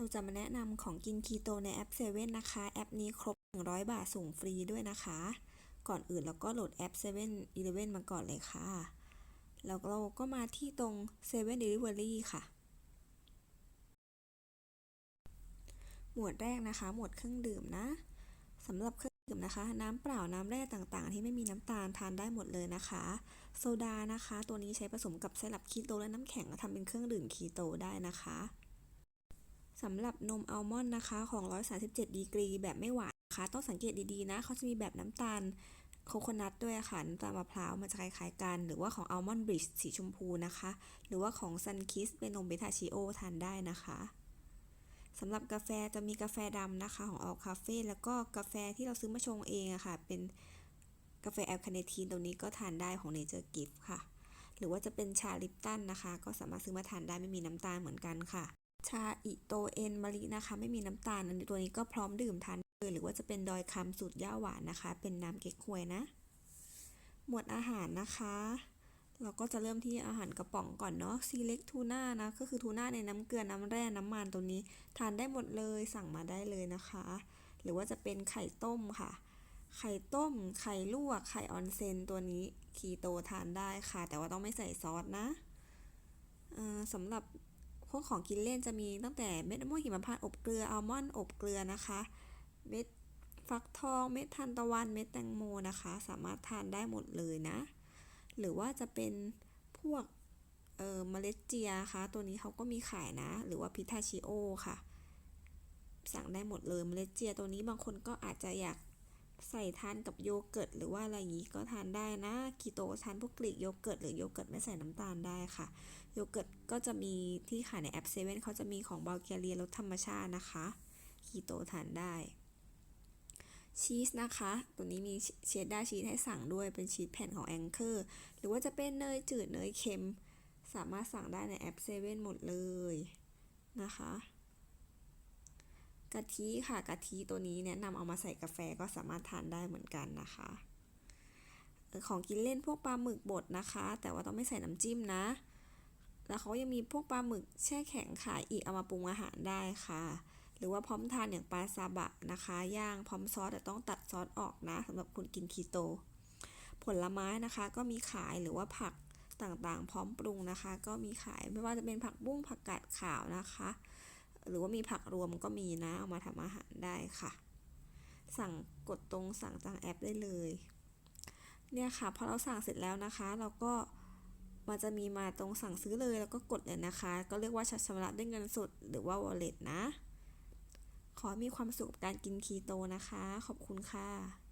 เราจะมาแนะนำของกินคีโตในแอป7นนะคะ แอปนี้ครบ 100 บาทส่งฟรีด้วยนะคะ ก่อนอื่นเราก็โหลดแอป7 e เ e ่ e มาก่อนเลยค่ะ แล้วเราก็มาที่ตรง7 Delivery ค่ะ หมวดแรกนะคะ หมวดเครื่องดื่มนะสำหรับเครื่องดื่มนะคะ น้ำเปล่าน้ำแร่ต่างๆ ที่ไม่มีน้ำตาลทานได้หมดเลยนะคะ โซดานะคะ ตัวนี้ใช้ผสมกับไซรัปคีโตและน้ำแข็งทำเป็นเครื่องดื่มคีโตได้นะคะ สำหรับนมอัลมอนด์นะคะของ 137 ดีกรี แบบไม่หวานนะคะต้องสังเกตดีๆนะเขาจะมีแบบน้ำตาลโคโคนัทด้วยค่ะน้ำตาลมะพร้าวมันจะคล้ายๆกัน หรือว่าของอัลมอนด์บริดจ์สีชมพูนะคะ หรือว่าของซันคิสเป็นนมเบทาชิโอทานได้นะคะสำหรับกาแฟจะมีกาแฟดำนะคะของออลคาเฟ่แล้วก็กาแฟที่เราซื้อมาชงเองอะค่ะ เป็นกาแฟแอลคาเนทีนตัวนี้ก็ทานได้ของเนเจอร์กิฟค่ะ หรือว่าจะเป็นชาลิปตันนะคะ ก็สามารถซื้อมาทานได้ไม่มีน้ำตาลเหมือนกันค่ะ ชาอิโตเอ็นมะลินะคะ ไม่มีน้ำตาลอันนี้ตัวนี้ก็พร้อมดื่มทานเลยหรือว่าจะเป็นดอยคำสูตรย่าหวานนะคะ เป็นน้ำเก๊กฮวยนะ หมวดอาหารนะคะ เราก็จะเริ่มที่อาหารกระป๋องก่อนเนาะซีเล็กทูน่านะก็คือทูน่าในน้ำเกลือน้ำแร่น้ำมันตัวนี้ ทานได้หมดเลยสั่งมาได้เลยนะคะ หรือว่าจะเป็นไข่ต้มค่ะไข่ต้ม ไข่ลวก ไข่ออนเซนตัวนี้คีโตทานได้ค่ะ แต่ว่าต้องไม่ใส่ซอสนะสำหรับ พวกของกินเล่นจะมีตั้งแต่เม็ดมะม่วงหิมพานต์อบเกลืออัลมอนด์อบเกลือนะคะ เม็ดฟักทอง เม็ดทานตะวัน เม็ดแตงโมนะคะ สามารถทานได้หมดเลยนะ หรือว่าจะเป็นพวกเอ่อเมล็ดเจียคะตัวนี้เขาก็มีขายนะ หรือว่าพิทาชิโอค่ะ สั่งได้หมดเลยเมล็ดเจียตัวนี้บางคนก็อาจจะอยาก ใส่ทานกับโยเกิร์ตหรือว่าอะไรอย่างนี้ก็ทานได้นะคีโตทานพวกกรีกโยเกิร์ตหรือโยเกิร์ตไม่ใส่น้ำตาลได้ค่ะ โยเกิร์ตก็จะมีที่ขายในแอปเซเว่นเขาจะมีของบัลแกเรียรสธรรมชาตินะคะคีโตทานได้ชีสนะคะ ตัวนี้มีเชดดาร์ชีสให้สั่งด้วยเป็นชีสแผ่นของแองเกอร์หรือว่าจะเป็นเนยจืดเนยเค็ม สามารถสั่งได้ในแอปเซเว่นหมดเลยนะคะ กะทิค่ะกะทิตัวนี้แนะนำเอามาใส่กาแฟก็สามารถทานได้เหมือนกันนะคะของกินเล่นพวกปลาหมึกบดนะคะ แต่ว่าต้องไม่ใส่น้ำจิ้มนะ แล้วเขายังมีพวกปลาหมึกแช่แข็งขายอีกเอามาปรุงอาหารได้ค่ะ หรือว่าพร้อมทานอย่างปลาซาบะนะคะย่างพร้อมซอสแต่ต้องตัดซอสออกนะสำหรับคนกินคีโต ผลไม้นะคะก็มีขายหรือว่าผักต่างๆ พร้อมปรุงนะคะ ก็มีขายไม่ว่าจะเป็นผักบุ้งผักกาดขาวนะคะ หรือว่ามีผักรวมก็มีนะ เอามาทำอาหารได้ค่ะ สั่งกดตรงสั่งจากแอปได้เลย เนี่ยค่ะพอเราสั่งเสร็จแล้วนะคะ เราก็มันจะมีมาตรงสั่งซื้อเลยแล้วก็กดเลยนะคะ ก็เรียกว่าชำระด้วยเงินสดหรือว่า wallet นะ ขอมีความสุขกับการกินคีโตนะคะ ขอบคุณค่ะ